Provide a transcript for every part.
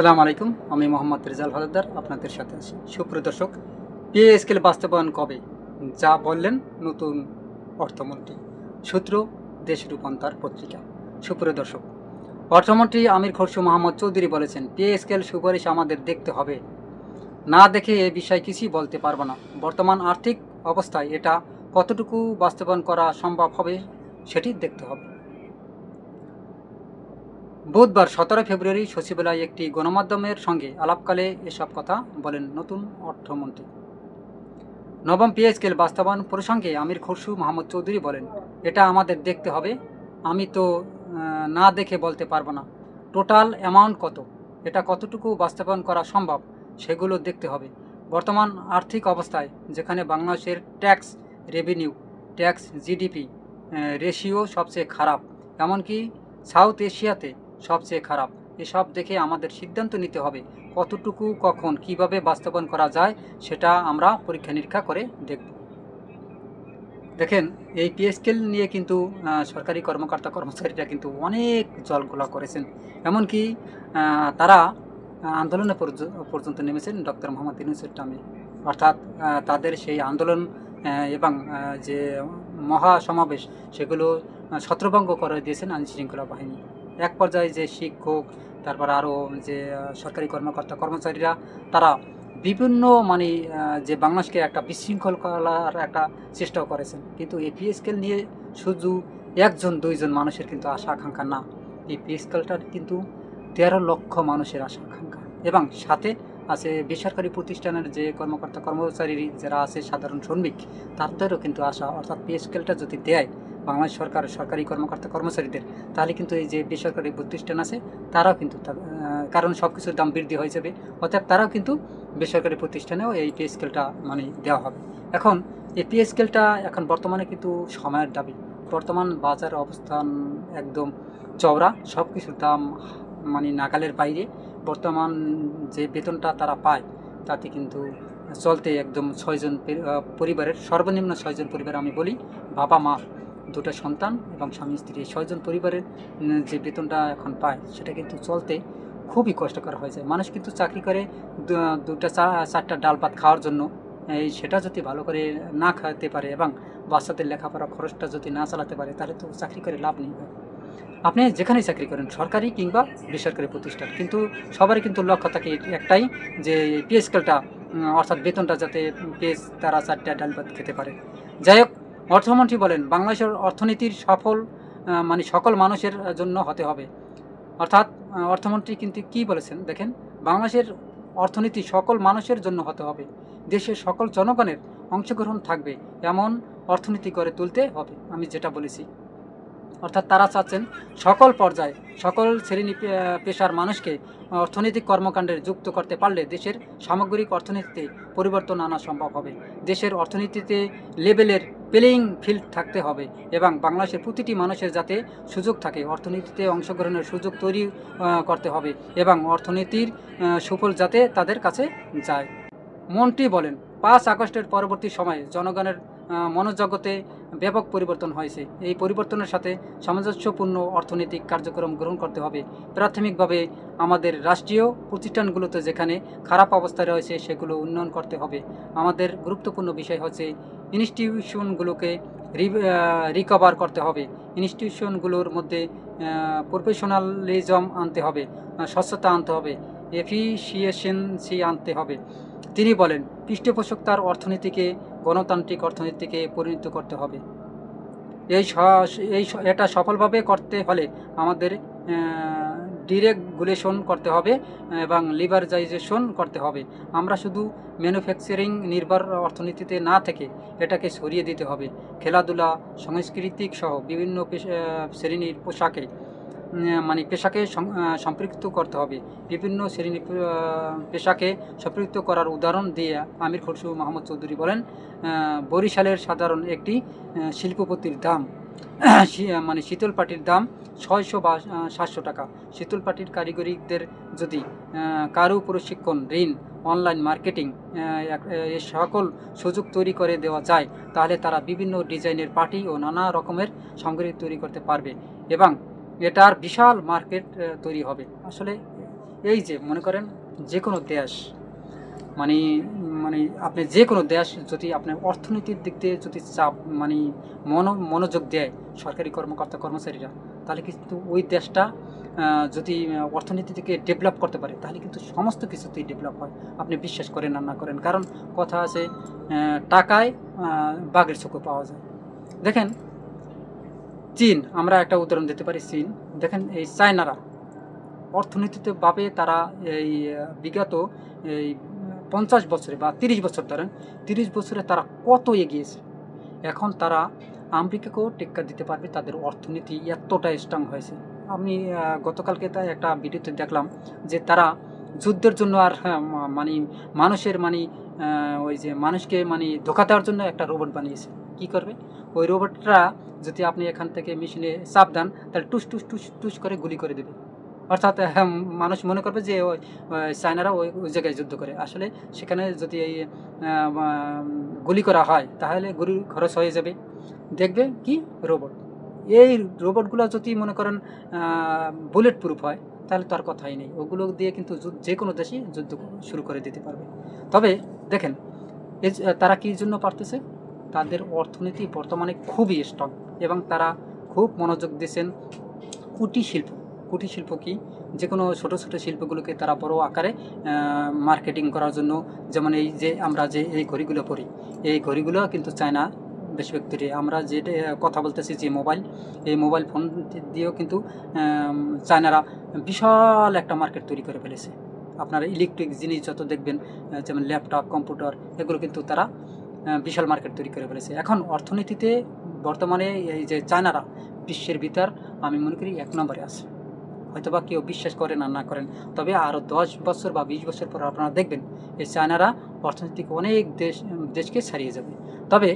আসসালামু আলাইকুম, আমি মোহাম্মদ রেজাল হলদার, আপনাদের সাথে আছি। সুপ্রিয় দর্শক পিএ স্কেল বাস্তবায়ন কবে? যা বললেন নতুন অর্থমন্ত্রী, সূত্র দেশ রূপান্তর পত্রিকা। সুপ্রিয় দর্শক, অর্থমন্ত্রী আমির খসরু মোহাম্মদ চৌধুরী বলেছেন পিএ স্কেল সুপারিশ আমাদের দেখতে হবে। না দেখে এ বিষয়ে কিছুই বলতে পারব না। বর্তমান আর্থিক অবস্থায় এটা কতটুকু বাস্তবায়ন করা সম্ভব হবে, সেটি দেখতে হবে। বুধবার সতেরো ফেব্রুয়ারি সচিবালয়ে একটি গণমাধ্যমের সঙ্গে আলাপকালে এসব কথা বলেন নতুন অর্থমন্ত্রী। নবম পে স্কেল বাস্তবায়ন প্রসঙ্গে আমির খসরু মোহাম্মদ চৌধুরী বলেন, এটা আমাদের দেখতে হবে। আমি তো না দেখে বলতে পারব না। টোটাল অ্যামাউন্ট কত? এটা কতটুকু বাস্তবায়ন করা সম্ভব? সেগুলো দেখতে হবে। বর্তমান আর্থিক অবস্থায়, যেখানে বাংলাদেশের tax revenue, tax GDP ratio সবচেয়ে খারাপ। এমনকি সাউথ এশিয়াতে সবচেয়ে খারাপ। এসব দেখে আমাদের সিদ্ধান্ত নিতে হবে, কতটুকু, কখন, কীভাবে বাস্তবায়ন করা যায় সেটা আমরা পরীক্ষা নিরীক্ষা করে দেখব। দেখেন, এই পিএসকেল নিয়ে কিন্তু সরকারি কর্মকর্তা কর্মচারীরা কিন্তু অনেক জলগোলা করেছেন। এমনকি তারা আন্দোলনে পর্যন্ত নেমেছেন ডক্টর মোহাম্মদ ইউনুসের নামে। অর্থাৎ তাদের সেই আন্দোলন এবং যে মহা সমাবেশ সেগুলো ছত্রভঙ্গ করে দিয়েছেন আইন শৃঙ্খলা বাহিনী। এক পর্যায়ে যে শিক্ষক, তারপর আরও যে সরকারি কর্মকর্তা, কর্মচারীরা, তারা বিভিন্ন মানে যে বাংলাদেশকে একটা বিশৃঙ্খল করার একটা চেষ্টাও করেছেন। কিন্তু এই পিএসকেল নিয়ে শুধু একজন, দুইজন মানুষের কিন্তু আশা, আকাঙ্ক্ষা না। এই পিএসকেলটার কিন্তু তেরো লক্ষ মানুষের আশা, আকাঙ্ক্ষা। এবং সাথে আছে বেসরকারি প্রতিষ্ঠানের যে কর্মকর্তা, কর্মচারী যারা আছে, সাধারণ শ্রমিক, তাদেরও কিন্তু আশা। অর্থাৎ পিএসকেলটা যদি দেয় বাংলাদেশ সরকার, সরকারি কর্মকর্তা, কর্মচারীদের। তাহলে কিন্তু এই যে বেসরকারি প্রতিষ্ঠান আছে, তারাও কিন্তু কারণ সব কিছুর দাম বৃদ্ধি হয়ে যাবে। অর্থাৎ তারাও কিন্তু বেসরকারি প্রতিষ্ঠানেও এই পে স্কেলটা মানে দেওয়া হবে। এখন এই পে স্কেলটা এখন বর্তমানে কিন্তু সময়ের দাবি। বর্তমান বাজার অবস্থান একদম চওড়া সব কিছুর দাম মানে নাগালের বাইরে। বর্তমান যে বেতনটা তারা পায়, তাতে কিন্তু চলতে একদম ছয়জন পরিবারের, সর্বনিম্ন ছয়জন পরিবার আমি বলি বাবা মা দুটো সন্তান এবং স্বামী, স্ত্রী, ছয়জন পরিবারের যে বেতনটা এখন পায়, সেটা কিন্তু চলতে খুবই কষ্টকর হয়ে যায়। মানুষ কিন্তু চাকরি করে দুটা চারটা ডাল ভাত খাওয়ার জন্য, এই সেটা যদি ভালো করে না খাওয়াতে পারে এবং বাচ্চাদের লেখাপড়া খরচটা যদি না চালাতে পারে, তাহলে তো চাকরি করে লাভ নেই। আপনি যেখানেই চাকরি করেন, সরকারি কিংবা বেসরকারি প্রতিষ্ঠান, কিন্তু সবারই কিন্তু লক্ষ্য থাকে একটাই যে পিএসকেলটা অর্থাৎ বেতনটা যাতে পেস তারা চারটা ডাল ভাত খেতে পারে। যাই হোক অর্থমন্ত্রী বলেন, বাংলাদেশের অর্থনীতির সফল মানে সকল মানুষের জন্য হতে হবে। অর্থাৎ অর্থমন্ত্রী কিন্তু কি বলেছেন? দেখেন, বাংলাদেশের অর্থনীতি সকল মানুষের জন্য হতে হবে। দেশের সকল জনগণের অংশগ্রহণ থাকবে, এমন অর্থনীতি গড়ে তুলতে হবে, আমি যেটা বলেছি। অর্থাৎ তারা চাচ্ছেন সকল পর্যায়ে, সকল শ্রেণি পেশার মানুষকে অর্থনৈতিক কর্মকাণ্ডে যুক্ত করতে পারলে দেশের সামগ্রিক অর্থনীতিতে পরিবর্তন আনা সম্ভব হবে। দেশের অর্থনীতিতে লেভেলের প্লেইং ফিল্ড থাকতে হবে এবং বাংলাদেশের প্রতিটি মানুষের যাতে সুযোগ থাকে, অর্থনীতিতে অংশগ্রহণের সুযোগ তৈরি করতে হবে এবং অর্থনীতির সুফল যাতে তাদের কাছে যায়। মন্ত্রী বলেন, পাঁচ আগস্টের পরবর্তী সময়ে জনগণের মনোজগতে ব্যাপক পরিবর্তন হয়েছে। এই পরিবর্তনের সাথে সামঞ্জস্যপূর্ণ অর্থনৈতিক কার্যক্রম গ্রহণ করতে হবে। প্রাথমিকভাবে আমাদের রাষ্ট্রীয় প্রতিষ্ঠানগুলোতে যেখানে খারাপ অবস্থা রয়েছে, সেগুলো উন্নয়ন করতে হবে। আমাদের গুরুত্বপূর্ণ বিষয় হচ্ছে ইনস্টিটিউশনগুলোকে রিকভার করতে হবে। ইনস্টিটিউশনগুলোর মধ্যে প্রফেশনালিজম আনতে হবে স্বচ্ছতা আনতে হবে এফিসিয়েশনসি আনতে হবে। তিনি বলেন, পৃষ্ঠপোষকতার অর্থনীতিকে গণতান্ত্রিক অর্থনীতিকে পরিণত করতে হবে। এই এই এটা সফলভাবে করতে হলে আমাদের ডিরেগুলেশন করতে হবে এবং লিবারাইজেশন করতে হবে। আমরা শুধু ম্যানুফ্যাকচারিং নির্ভর অর্থনীতিতে না থেকে এটাকে সরিয়ে দিতে হবে। খেলাধুলা, সাংস্কৃতিক সহ বিভিন্ন শ্রেণির পোশাকে মানে পেশাকে সম্পৃক্ত করতে হবে। বিভিন্ন শ্রেণি পেশাকে সম্পৃক্ত করার উদাহরণ দিয়ে আমির খসরু মোহাম্মদ চৌধুরী বলেন বরিশালের সাধারণ একটি শিল্পপতির দাম মানে শীতল পাটির দাম ছয়শো বা সাতশো টাকা। শীতল পাটির কারিগরিকদের যদি কারু প্রশিক্ষণ, ঋণ, অনলাইন মার্কেটিং সকল সুযোগ তৈরি করে দেওয়া যায়, তাহলে তারা বিভিন্ন ডিজাইনের পার্টি ও নানা রকমের সামগ্রী তৈরি করতে পারবে এবং এটার বিশাল মার্কেট তৈরি হবে। আসলে এই যে, মনে করেন যে কোনো দেশ মানে মানে আপনি যে কোনো দেশ যদি আপনার অর্থনীতির দিক দিয়ে যদি চাপ মানে মন, মনোযোগ দেয় সরকারি কর্মকর্তা, কর্মচারীরা, তাহলে কিন্তু ওই দেশটা যদি অর্থনীতি থেকে ডেভেলপ করতে পারে, তাহলে কিন্তু সমস্ত কিছুতেই ডেভেলপ হয়। আপনি বিশ্বাস করেন আর না করেন, কারণ কথা আছে টাকায় বাঘের চোখে পাওয়া যায়। দেখেন চীন, আমরা একটা উদাহরণ দিতে পারি চীন। দেখেন এই চায়নারা অর্থনীতিতে ভাবে তারা এই, বিগত এই পঞ্চাশ বছরে বা তিরিশ বছর ধরেন, তিরিশ বছরে তারা কত এগিয়েছে? এখন তারা আমেরিকাকেও টেক্কা দিতে পারবে, তাদের অর্থনীতি এতটা স্ট্রং হয়েছে। আমি গতকালকে তাই একটা ভিডিওতে দেখলাম যে তারা যুদ্ধের জন্য আর মানে মানুষের মানে ওই যে মানুষকে মানে ধোকা দেওয়ার জন্য একটা রোবট বানিয়েছে। কি করবে? ওই রোবটটা যদি আপনি এখান থেকে মেশিনে চাপ দেন তাহলে টুস টুস টুস টুস করে গুলি করে দেবে। অর্থাৎ হ্যাঁ, মানুষ মনে করবে যে ওই চায়নারা ওই ওই জায়গায় যুদ্ধ করে। আসলে সেখানে যদি এই গুলি করা হয় তাহলে গুলির খরচ হয়ে যাবে। দেখবে কি? রোবট এই রোবটগুলো যদি মনে করেন বুলেট প্রুফ হয় তাহলে তার কথাই নেই। ওগুলো দিয়ে কিন্তু যে কোনো দেশই যুদ্ধ শুরু করে দিতে পারবে। তবে দেখেন তারা কী জন্য পারতেছে? তাদের অর্থনীতি বর্তমানে খুবই স্ট্রং এবং তারা খুব মনোযোগ দিয়েছেন কুটির শিল্প। কুটির শিল্প কি? যে কোনো ছোটো ছোটো শিল্পগুলোকে তারা বড় আকারে মার্কেটিং করার জন্য, যেমন এই যে আমরা যে এই ঘড়িগুলো পরি, এই ঘড়িগুলো কিন্তু চায়না বেশিরভাগ তৈরি আমরা যেটা কথা বলতেছি যে মোবাইল, এই মোবাইল ফোন দিয়েও কিন্তু চায়নারা বিশাল একটা মার্কেট তৈরি করে ফেলেছে। আপনারা ইলেকট্রিক জিনিস যত দেখবেন যেমন ল্যাপটপ, কম্পিউটার, এগুলো কিন্তু তারা বিশাল মার্কেট তৈরি করে ফেলেছে। এখন অর্থনীতিতে বর্তমানে এই যে চায়নারা, বিশ্বের ভিতর আমি মনে করি এক নম্বরে আছে। হয়তোবা কেউ বিশ্বাস করেন আর না করেন, তবে আরও দশ বছর বা বিশ বছর পর আপনারা দেখবেন, এই চায়নারা অর্থনৈতিক অনেক দেশ, দেশকে ছাড়িয়ে যাবে। তবে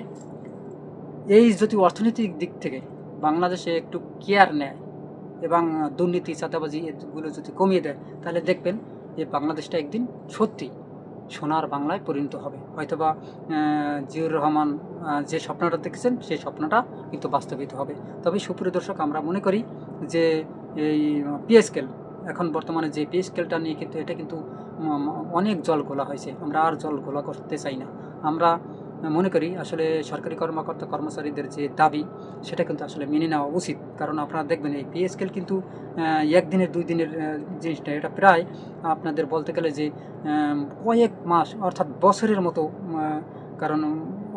এই যদি অর্থনৈতিক দিক থেকে বাংলাদেশে একটু কেয়ার নেয় এবং দুর্নীতি, চাঁদাবাজি এগুলো যদি কমিয়ে দেয়, তাহলে দেখবেন যে বাংলাদেশটা একদিন সত্যি সোনার বাংলায় পরিণত হবে। হয়তোবা জিয়ুর রহমান যে স্বপ্নটা দেখেছেন, সেই স্বপ্নটা কিন্তু বাস্তবিত হবে। তবে সুপ্রিয় দর্শক, আমরা মনে করি যে এই পিএসকেল এখন বর্তমানে যে পিএসকেলটা নিয়ে কিন্তু এটা কিন্তু অনেক জল গোলা হয়েছে। আমরা আর জল গোলা করতে চাই না। আমরা মনে করি আসলে সরকারি কর্মকর্তা, কর্মচারীদের যে দাবি, সেটা কিন্তু আসলে মেনে নেওয়া উচিত। কারণ আপনারা দেখবেন এই পিএসকেল কিন্তু একদিনের, দুই দিনের জিনিসটা, এটা প্রায় আপনাদের বলতে গেলে যে কয়েক মাস অর্থাৎ বছরের মতো কারণ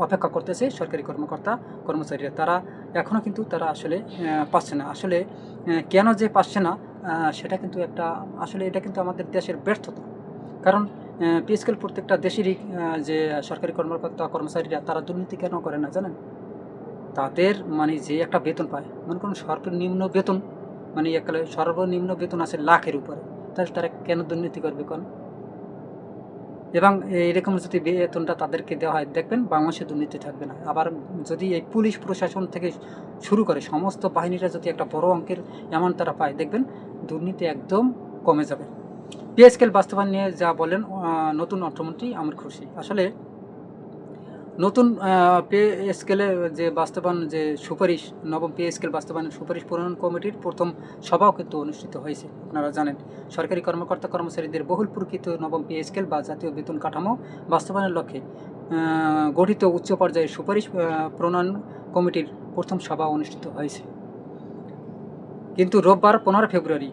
অপেক্ষা করতেছে সরকারি কর্মকর্তা, কর্মচারীরা। তারা এখনও কিন্তু তারা আসলে পাচ্ছে না। আসলে কেন যে পাচ্ছে না সেটা কিন্তু একটা, আসলে এটা কিন্তু আমাদের দেশের ব্যর্থতা। কারণ পিএসকেল প্রত্যেকটা দেশেরই যে সরকারি কর্মকর্তা, কর্মচারীরা তারা দুর্নীতি কেন করে না জানেন? তাদের মানে যে একটা বেতন পায়, মনে করুন সর্বনিম্ন বেতন মানে একালে সর্বনিম্ন বেতন আছে লাখের উপরে তাহলে তারা কেন দুর্নীতি করবে কোন? এবং এরকম যদি বেতনটা তাদেরকে দেওয়া হয়, দেখবেন বাংলাদেশে দুর্নীতি থাকবে না। আবার যদি এই পুলিশ প্রশাসন থেকে শুরু করে, সমস্ত বাহিনীরা যদি একটা বড় অঙ্কের অ্যামাউন্ট তারা পায়, দেখবেন দুর্নীতি একদম কমে যাবে। পে স্কেল বাস্তবায়ন নিয়ে যা বলেন নতুন অর্থমন্ত্রী আমার খুশি আসলে নতুন পে স্কেলে যে বাস্তবায়ন, যে সুপারিশ, নবম পে স্কেল বাস্তবায়নের সুপারিশ প্রণয়ন কমিটির প্রথম সভাও কিন্তু অনুষ্ঠিত হয়েছে, আপনারা জানেন। সরকারি কর্মকর্তা কর্মচারীদের বহুল প্রকৃত নবম পে স্কেল বা জাতীয় বেতন কাঠামো বাস্তবায়নের লক্ষ্যে গঠিত উচ্চ পর্যায়ের সুপারিশ প্রণয়ন কমিটির প্রথম সভা অনুষ্ঠিত হয়েছে। কিন্তু রোববার পনেরো ফেব্রুয়ারি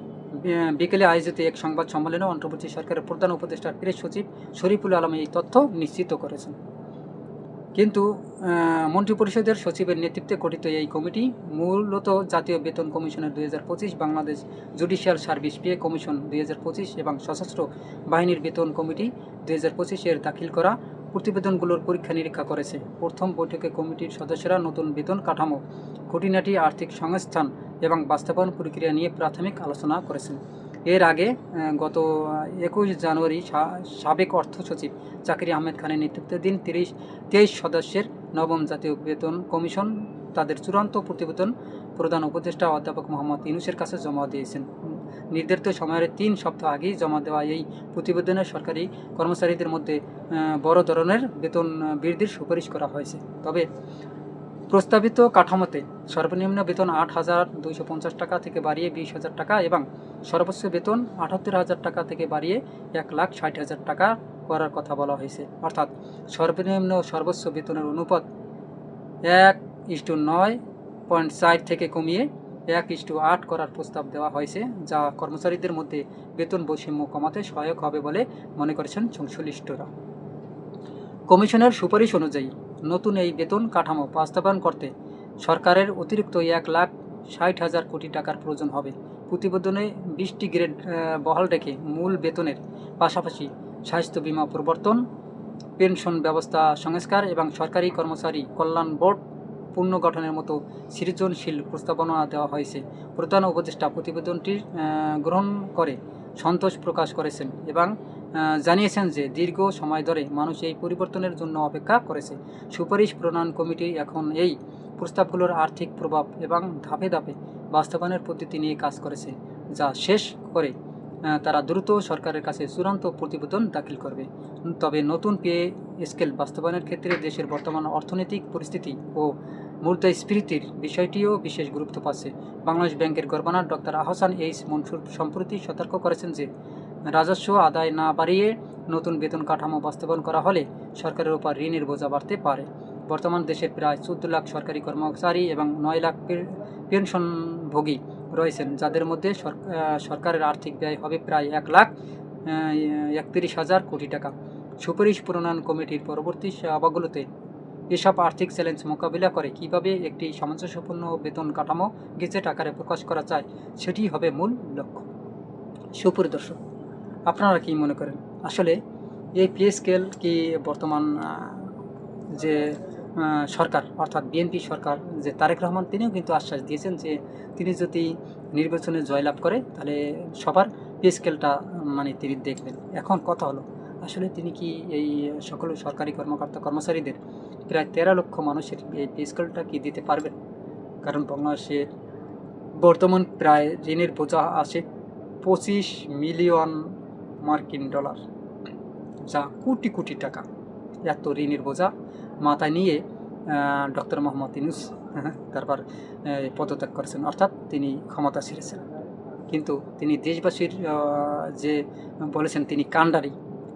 বিকেলে আয়োজিত এক সংবাদ সম্মেলনে অন্তর্বর্তী সরকারের প্রধান উপদেষ্টার প্রেস সচিব শরীফুল আলম এই তথ্য নিশ্চিত করেছেন। কিন্তু মন্ত্রিপরিষদের সচিবের নেতৃত্বে গঠিত এই কমিটি মূলত জাতীয় বেতন কমিশনের দুই Bangladesh judicial service pay commission দুই হাজার পঁচিশ এবং সশস্ত্র বাহিনীর বেতন কমিটি দুই হাজার পঁচিশ এর দাখিল করা প্রতিবেদনগুলোর পরীক্ষা নিরীক্ষা করেছে। প্রথম বৈঠকে কমিটির সদস্যরা নতুন বেতন কাঠামো, খুঁটিনাটি আর্থিক সংস্থান এবং বাস্তবায়ন প্রক্রিয়া নিয়ে প্রাথমিক আলোচনা করেছেন। এর আগে গত একুশ জানুয়ারি সাবেক অর্থ সচিব জাকির আহমেদ খানের নেতৃত্বাধীন তিরিশ, তেইশ সদস্যের নবম জাতীয় বেতন কমিশন তাদের চূড়ান্ত প্রতিবেদন প্রধান উপদেষ্টা অধ্যাপক মোহাম্মদ ইউনুসের কাছে জমা দিয়েছেন। নির্ধারিত সময়ের তিন সপ্তাহ আগেই জমা দেওয়া এই প্রতিবেদনে সরকারি কর্মচারীদের মধ্যে বড় ধরনের বেতন বৃদ্ধির সুপারিশ করা হয়েছে। তবে প্রস্তাবিত কাঠামোতে সর্বনিম্ন বেতন আট হাজার দুইশো পঞ্চাশ টাকা থেকে বাড়িয়ে বিশ হাজার টাকা এবং সর্বোচ্চ বেতন আটাত্তর হাজার টাকা থেকে বাড়িয়ে এক লাখ ষাট হাজার টাকা করার কথা বলা হয়েছে। অর্থাৎ সর্বনিম্ন সর্বোচ্চ বেতনের অনুপাত এক ইস্টু নয় পয়েন্ট চার থেকে কমিয়ে এক ইস্টু আট করার প্রস্তাব দেওয়া হয়েছে, যা কর্মচারীদের মধ্যে বেতন বৈষম্য কমাতে সহায়ক হবে বলে মনে করেছেন সংশ্লিষ্টরা। কমিশনের সুপারিশ অনুযায়ী নতুন এই বেতন কাঠামো বাস্তবায়ন করতে সরকারের অতিরিক্ত এক লাখ ষাট হাজার কোটি টাকার প্রয়োজন হবে। প্রতিবেদনে বিশটি গ্রেড বহাল রেখে মূল বেতনের পাশাপাশি স্বাস্থ্য বীমা প্রবর্তন পেনশন ব্যবস্থা সংস্কার এবং সরকারি কর্মচারী কল্যাণ বোর্ড পুনর্গঠনের মতো সৃজনশীল প্রস্তাবনা দেওয়া হয়েছে। প্রধান উপদেষ্টা প্রতিবেদনটি আহ, গ্রহণ করে সন্তোষ প্রকাশ করেছেন এবং জানিয়েছেন যে দীর্ঘ সময় ধরে মানুষ এই পরিবর্তনের জন্য অপেক্ষা করেছে। সুপারিশ প্রণয়ন কমিটি এখন এই প্রস্তাবগুলোর আর্থিক প্রভাব এবং ধাপে ধাপে বাস্তবায়নের পদ্ধতি নিয়ে কাজ করেছে, যা শেষ করে তারা দ্রুত সরকারের কাছে চূড়ান্ত প্রতিবেদন দাখিল করবে। তবে নতুন পে স্কেল বাস্তবায়নের ক্ষেত্রে দেশের বর্তমান অর্থনৈতিক পরিস্থিতি ও মুদ্রাস্ফীতির বিষয়টিও বিশেষ গুরুত্ব পাচ্ছে। বাংলাদেশ ব্যাংকের governor doctor Ahsan H Mansur সম্প্রতি সতর্ক করেছেন যে রাজস্ব আদায় না বাড়িয়ে নতুন বেতন কাঠামো বাস্তবায়ন করা হলে সরকারের উপর ঋণের বোঝা বাড়তে পারে। বর্তমান দেশের প্রায় চোদ্দ লাখ সরকারি কর্মচারী এবং নয় লাখ পেনশনভোগী রয়েছেন, যাদের মধ্যে সরকারের আর্থিক ব্যয় হবে প্রায় এক লাখ একত্রিশ হাজার কোটি টাকা। সুপারিশ প্রণয়ন কমিটির পরবর্তী সভাগুলোতে এসব আর্থিক চ্যালেঞ্জ মোকাবিলা করে কীভাবে একটি সামঞ্জস্যপূর্ণ বেতন কাঠামো গেজেট আকারে প্রকাশ করা যায়, সেটি হবে মূল লক্ষ্য। সুপরিদর্শক আপনারা কি মনে করেন? আসলে এই পে স্কেল কি বর্তমান যে সরকার, অর্থাৎ বিএনপি সরকার, যে তারেক রহমান, তিনিও কিন্তু আশ্বাস দিয়েছেন যে তিনি যদি নির্বাচনে জয়লাভ করে, তাহলে সবার পে স্কেলটা মানে তিনি দেখবেন। এখন কথা হলো, আসলে তিনি কি এই সকল সরকারি কর্মকর্তা, কর্মচারীদের প্রায় তেরো লক্ষ মানুষের এই পে স্কেলটা কি দিতে পারবেন কারণ বাংলাদেশের বর্তমান প্রায় ঋণের বোঝা আসে পঁচিশ মিলিয়ন মার্কিন ডলার, যা কোটি কোটি টাকা। এত ঋণের বোঝা মাথায় নিয়ে ডক্টর মোহাম্মদ ইনুস তারপর পদত্যাগ করেছেন। অর্থাৎ তিনি ক্ষমতা ছেড়েছেন। কিন্তু তিনি দেশবাসীর যে বলেছেন তিনি কাণ্ডারি,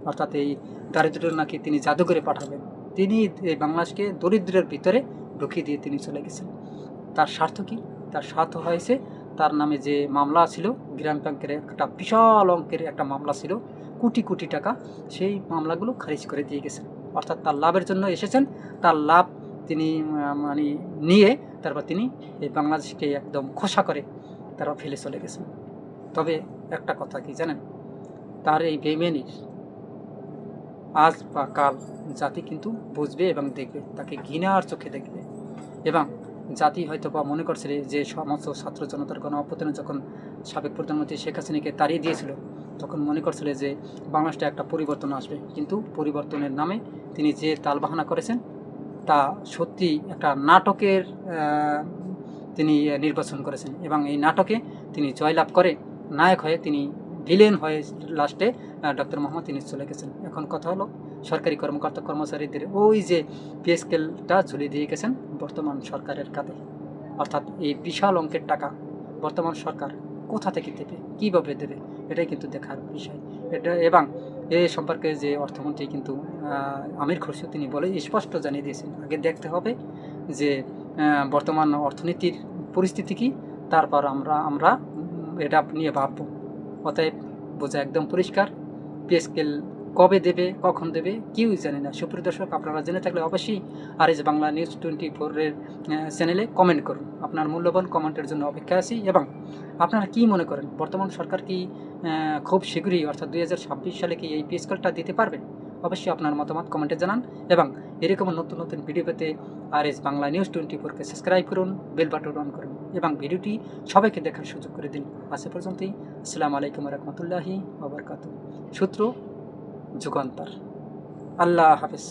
অর্থাৎ এই দারিদ্র নাকি তিনি জাদুঘরে পাঠাবেন, তিনি এই বাংলাদেশকে দরিদ্রের ভিতরে ঢুকিয়ে দিয়ে তিনি চলে গেছেন। তার স্বার্থ কি? তার স্বার্থ হয়েছে তার নামে যে মামলা ছিল, গ্রাম ব্যাংকের একটা বিশাল অঙ্কের একটা মামলা ছিল, কোটি কোটি টাকা, সেই মামলাগুলো খারিজ করে দিয়ে গেছেন। অর্থাৎ তার লাভের জন্য এসেছেন। তার লাভ তিনি মানে নিয়ে তারপর তিনি এই বাংলাদেশকে একদম খোসা করে তারা ফেলে চলে গেছেন। তবে একটা কথা কি জানেন? তার এই বেমেনির আজ বা কাল জাতি কিন্তু বুঝবে এবং দেখবে, তাকে ঘৃণার চোখে দেখবে। এবং জাতি হয়তো বা মনে করছে যে সমস্ত ছাত্র জনতার গণ অভ্যুত্থানে যখন সাবেক প্রধানমন্ত্রী শেখ হাসিনাকে তাড়িয়ে দিয়েছিল, তখন মনে করছিল যে বাংলাদেশটা একটা পরিবর্তন আসবে। কিন্তু পরিবর্তনের নামে তিনি যে তালবাহানা করেছেন, তা সত্যি একটা নাটকের তিনি নির্বাচন করেছেন এবং এই নাটকে তিনি জয়লাভ করে নায়ক হয়ে তিনি ভিলেন হয়ে লাস্টে ডক্টর মোহাম্মদ তিনি চলে গেছেন। এখন কথা হলো সরকারি কর্মকর্তা কর্মচারীদের ওই যে পিএসকেলটা স্কেলটা ঝুলিয়ে দিয়ে গেছেন বর্তমান সরকারের কাঁধে। অর্থাৎ এই বিশাল অঙ্কের টাকা বর্তমান সরকার কোথা থেকে দেবে? কীভাবে দেবে? এটাই কিন্তু দেখার বিষয়। এটা এবং এ সম্পর্কে যে অর্থমন্ত্রী কিন্তু আমির খসরু তিনি বলে স্পষ্ট জানিয়ে দিয়েছেন। আগে দেখতে হবে যে বর্তমান অর্থনীতির পরিস্থিতি কি, তারপর আমরা আমরা এটা নিয়ে ভাববো। অতএব বোঝা একদম পরিষ্কার। পে স্কেল কবে দেবে, কখন দেবে, কেউই জানে না। সুপ্রিয় দর্শক, আপনারা জেনে থাকলে অবশ্যই R S Bangla news twenty ফোরের চ্যানেলে কমেন্ট করুন। আপনার মূল্যবান কমেন্টের জন্য অপেক্ষা আছি এবং আপনারা কি মনে করেন, বর্তমান সরকার কি খুব শীঘ্রই, অর্থাৎ দুই হাজার ছাব্বিশ সালে কি এই পিএস স্কেলটা দিতে পারবে? অবশ্যই আপনার মতামত কমেন্টে জানান এবং এরকম নতুন নতুন ভিডিও পেতে R S Bangla news twenty ফোরকে সাবস্ক্রাইব করুন বেল বাটন অন করুন এবং ভিডিওটি সবাইকে দেখার সুযোগ করে দিন। আজ পর্যন্তই। আসসালামু আলাইকুম রহমতুল্লাহি আবরকাত সূত্র যুগান্তর। আল্লাহ হাফিজ।